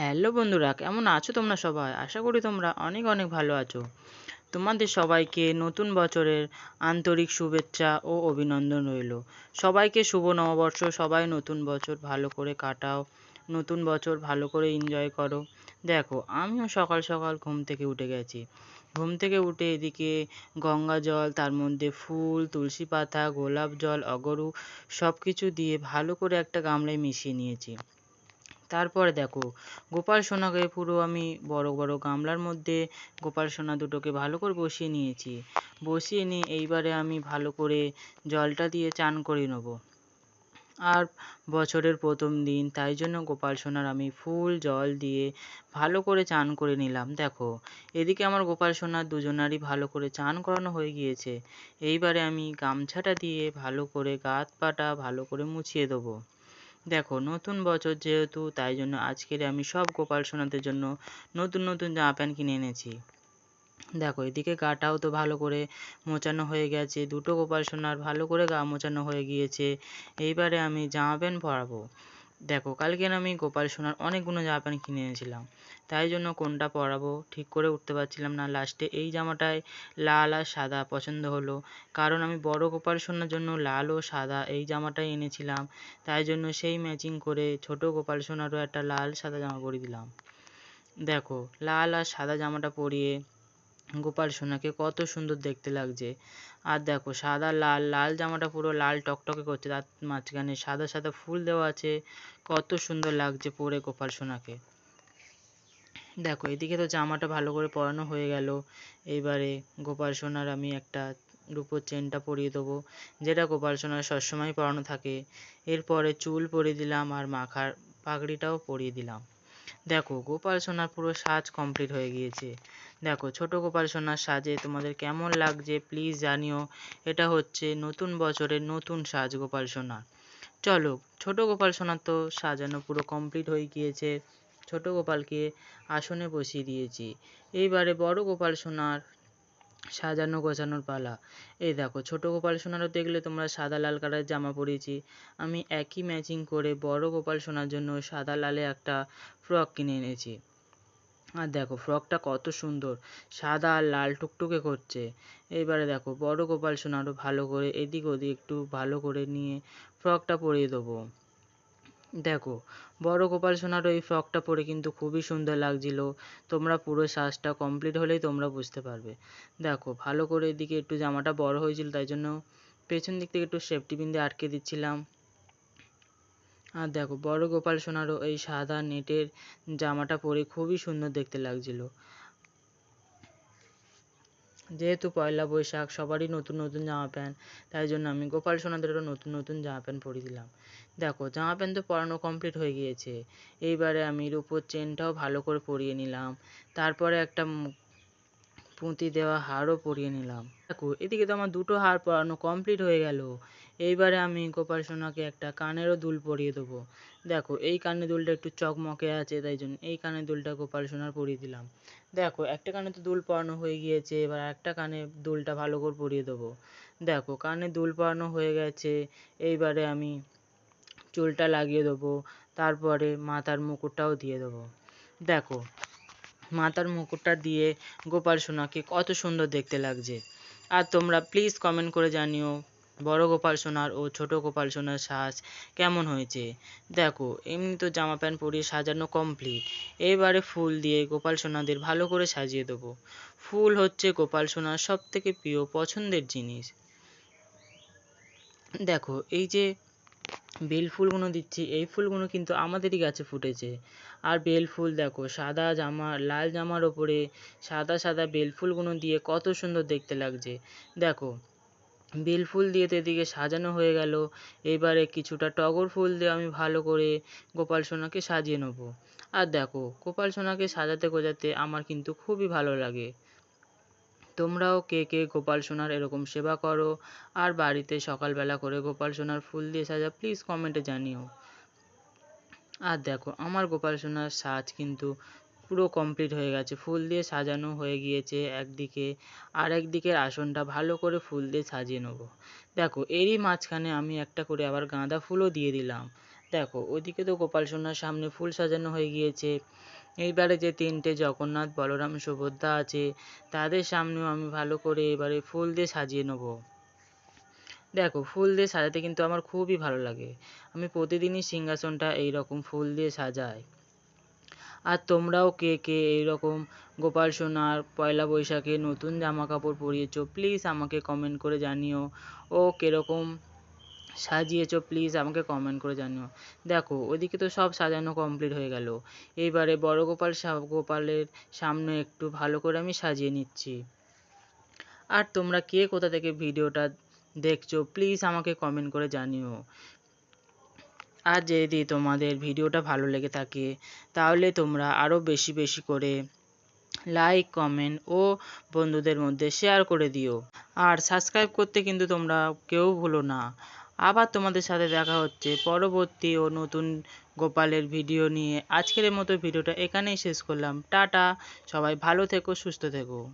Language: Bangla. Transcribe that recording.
হ্যালো বন্ধুরা, কেমন আছো তোমরা সবাই? আশা করি তোমরা অনেক অনেক ভালো আছো। তোমাদের সবাইকে নতুন বছরের আন্তরিক শুভেচ্ছা ও অভিনন্দন রইল। সবাইকে শুভ নববর্ষ, সবাই নতুন বছর ভালো করে কাটাও, নতুন বছর ভালো করে এনজয় করো। দেখো, আমিও সকাল সকাল ঘুম থেকে উঠে গেছি। ঘুম থেকে উঠে এদিকে গঙ্গা জল, তার মধ্যে ফুল, তুলসী পাতা, গোলাপ জল, অগরু সব কিছু দিয়ে ভালো করে একটা গামলায় মিশিয়ে নিয়েছি। তারপরে দেখো, গোপাল সোনাকে পুরো আমি বড় বড় গামলার মধ্যে গোপাল সোনা দুটোকে ভালো করে বসিয়ে নিয়েছি। বসিয়ে নিয়ে এইবারে আমি ভালো করে জলটা দিয়ে চান করে নেব। আর বছরের প্রথম দিন, তাই জন্য গোপাল সোনার আমি ফুল জল দিয়ে ভালো করে চান করে নিলাম। দেখো, এদিকে আমার গোপাল সোনার দুজনারই ভালো করে চান করানো হয়ে গিয়েছে। এইবারে আমি গামছাটা দিয়ে ভালো করে গাত পাটা ভালো করে মুছিয়ে দেবো। দেখো, নতুন বছর যেহেতু, তাই জন্য আজকের আমি সব গোপাল সোনাদের জন্য নতুন নতুন জামা প্যান্ট কিনে এনেছি। দেখো, এদিকে গাটাও তো ভালো করে মোচানো হয়ে গেছে, দুটো গোপাল সোনার ভালো করে গা মোচানো হয়ে গিয়েছে। এইবারে আমি জামা প্যান্ট পরাবো। দেখো, কালকে আমি গোপাল সোনার অনেকগুলো জামা প্যান্ট কিনে এনেছিলাম। তাই জন্য কোনটা পরাবো ঠিক করে উঠতে পারছিলাম না। লাস্টে এই জামাটায় লাল আর সাদা পছন্দ হলো। কারণ আমি বড় গোপাল সোনার জন্য লাল ও সাদা এই জামাটাই এনেছিলাম। তাই জন্য সেই ম্যাচিং করে ছোট গোপাল সোনারও একটা লাল সাদা জামা পরিয়ে দিলাম। দেখো, লাল আর সাদা জামাটা পরিয়ে গোপাল সোনাকে কত সুন্দর দেখতে লাগছে। আর দেখো, সাদা লাল লাল জামাটা পুরো লাল টকটকে করছে, তার মাঝখানে সাদা সাদা ফুল দেওয়া আছে, কত সুন্দর লাগছে পরে গোপাল সোনাকে। দেখো, এদিকে তো জামাটা ভালো করে পরানো হয়ে গেল। এইবারে গোপাল সোনার আমি একটা রূপোর চেনটা পরিয়ে দেবো, যেটা গোপাল সোনার সবসময় পরানো থাকে। এরপরে চুল পরিয়ে দিলাম আর মাখার পাগড়িটাও পরিয়ে দিলাম। দেখো, গোপাল সোনার পুরো সাজ কমপ্লিট হয়ে গিয়েছে। দেখো, ছোট গোপাল সোনার সাজে তোমাদের কেমন লাগছে প্লিজ জানিও। এটা হচ্ছে নতুন বছরের নতুন সাজ গোপাল সোনার। চলো, ছোট গোপাল সোনার তো সাজানো পুরো কমপ্লিট হয়ে গিয়েছে। ছোট গোপালকে আসনে বসিয়ে দিয়েছি। এইবারে বড় গোপাল সোনার সাজানো গোছানোর পালা। এই দেখো, ছোট গোপাল সোনারও দেখলে তোমরা সাদা লাল কালারের জামা পরিয়েছি আমি একই ম্যাচিং করে বড় গোপাল সোনার জন্য সাদা লালে একটা ফ্রক কিনে এনেছি। আর দেখো ফ্রকটা কত সুন্দর, সাদা আর লাল টুকটুকে করছে। এবারে দেখো, বড় গোপাল সোনারও ভালো করে এদিক ওদিক একটু ভালো করে নিয়ে ফ্রকটা পরিয়ে দেবো। দেখো, বড় গোপাল সোনার ওই ফ্রকটা পরে কিন্তু খুবই সুন্দর লাগছিল। তোমরা পুরো সাজটা কমপ্লিট হলেই তোমরা বুঝতে পারবে। দেখো, ভালো করে এদিকে একটু জামাটা বড় হয়েছিল, তাই জন্য পেছন দিক থেকে একটু সেফটি পিন দিয়ে আটকে দিচ্ছিলাম। আর দেখো, বড় গোপাল সোনারও এই সাদা নেটের জামাটা পরে খুবই সুন্দর দেখতে লাগছিল। যেহেতু পয়লা বৈশাখ, সবারই নতুন নতুন জামা প্যান্ট, তাই জন্য আমি গোপাল সোনাদেরও নতুন নতুন জামা প্যান্ট পরিয়ে দিলাম। দেখো, জামা প্যান্ট তো পরানো কমপ্লিট হয়ে গিয়েছে। এইবারে আমি রূপোর চেনটাও ভালো করে পরিয়ে নিলাম। তারপরে একটা পুঁতি দেওয়া হারও পরিয়ে নিলাম। দেখো, এদিকে তো আমার দুটো হার পরানো কমপ্লিট হয়ে গেল। এইবারে আমি গোপাল সোনাকে একটা কানেরও দুল পরিয়ে দেবো। দেখো, এই কানের দুলটা একটু চকমকে আছে, তাই জন্য এই কানের দুলটা গোপাল সোনার পরিয়ে দিলাম। দেখো, একটা কানে তো দুল পরানো হয়ে গিয়েছে, এবার একটা কানে দুলটা ভালো করে পরিয়ে দেবো। দেখো, কানে দুল পরানো হয়ে গেছে, এইবারে আমি চুলটা লাগিয়ে দেবো, তারপরে মাথার মুকুটটাও দিয়ে দেবো। দেখো, মাথার মুকুটটা দিয়ে গোপাল সোনাকে কত সুন্দর দেখতে লাগছে। আর তোমরা প্লিজ কমেন্ট করে জানিও বড় গোপাল সোনার ও ছোট গোপাল সোনার সাজ কেমন হয়েছে? দেখো, এমনি তো জামা প্যান্ট পরিয়ে সাজানো কমপ্লিট এবারে ফুল দিয়ে গোপাল সোনাদের ভালো করে সাজিয়ে দেবো। ফুল হচ্ছে গোপাল সোনার সব থেকে প্রিয় পছন্দের জিনিস। দেখো, এই যে বেল ফুলগুলো দিচ্ছি, এই ফুলগুলো কিন্তু আমাদেরই গাছে ফুটেছে। আর বেল ফুল দেখো, সাদা জামা, লাল জামার ওপরে সাদা সাদা বেল ফুলগুলো দিয়ে কত সুন্দর দেখতে লাগছে। দেখো বেল ফুল দিয়ে তো এদিকে সাজানো হয়ে গেল। এবারে কিছুটা টগর ফুল দিয়ে আমি ভালো করে গোপাল সোনাকে সাজিয়ে নেব। আর দেখো, গোপাল সোনাকে সাজাতে গোজাতে আমার কিন্তু খুবই ভালো লাগে। তোমরাও কে কে গোপাল সোনার এরকম সেবা করো। আর বাড়িতে সকালবেলা করে গোপাল সোনার ফুল দিয়ে সাজা প্লিজ কমেন্টে জানিও। আর দেখো, আমার গোপাল সোনার সাজ কিন্তু পুরো কমপ্লিট হয়ে গেছে। ফুল দিয়ে সাজানো হয়ে গিয়েছে একদিকে। আর একদিকের আসনটা ভালো করে ফুল দিয়ে সাজিয়ে নেব। দেখো, এরই মাঝখানে আমি একটা করে আবার গাঁদা ফুলও দিয়ে দিলাম। দেখো, ওদিকে তো গোপাল সোনার সামনে ফুল সাজানো হয়ে গিয়েছে। এইবারে যে তিনটে জগন্নাথ, বলরাম, সুভদ্রা আছে, তাদের সামনেও আমি ভালো করে এবারে ফুল দিয়ে সাজিয়ে নেব। দেখো, ফুল দিয়ে সাজাতে কিন্তু আমার খুবই ভালো লাগে। আমি প্রতিদিনই সিংহাসনটা এইরকম ফুল দিয়ে সাজাই। আর তোমরাও কে কে এইরকম গোপাল সোনার পয়লা বৈশাখে নতুন জামা কাপড় পরিয়েছো প্লিজ আমাকে কমেন্ট করে জানিও। ও কীরকম সাজিয়েছো প্লিজ আমাকে কমেন্ট করে জানিও। দেখো, ওদিকে তো সব সাজানো কমপ্লিট হয়ে গেল। এইবারে বড় গোপাল গোপালের সামনে একটু ভালো করে আমি সাজিয়ে নিচ্ছি। আর তোমরা কে কোথা থেকে ভিডিওটা দেখছ প্লিজ আমাকে কমেন্ট করে জানিও। আর যদি তোমাদের ভিডিওটা ভালো লেগে থাকে, তাহলে তোমরা আরও বেশি বেশি করে লাইক কমেন্ট ও বন্ধুদের মধ্যে শেয়ার করে দিও। আর সাবস্ক্রাইব করতে কিন্তু তোমরা কেউ ভুলো না। আবার তোমাদের সাথে দেখা হচ্ছে পরবর্তী ও নতুন গোপালের ভিডিও নিয়ে। আজকের মতো ভিডিওটা এখানেই শেষ করলাম। টাটা! সবাই ভালো থেকো, সুস্থ থেকো।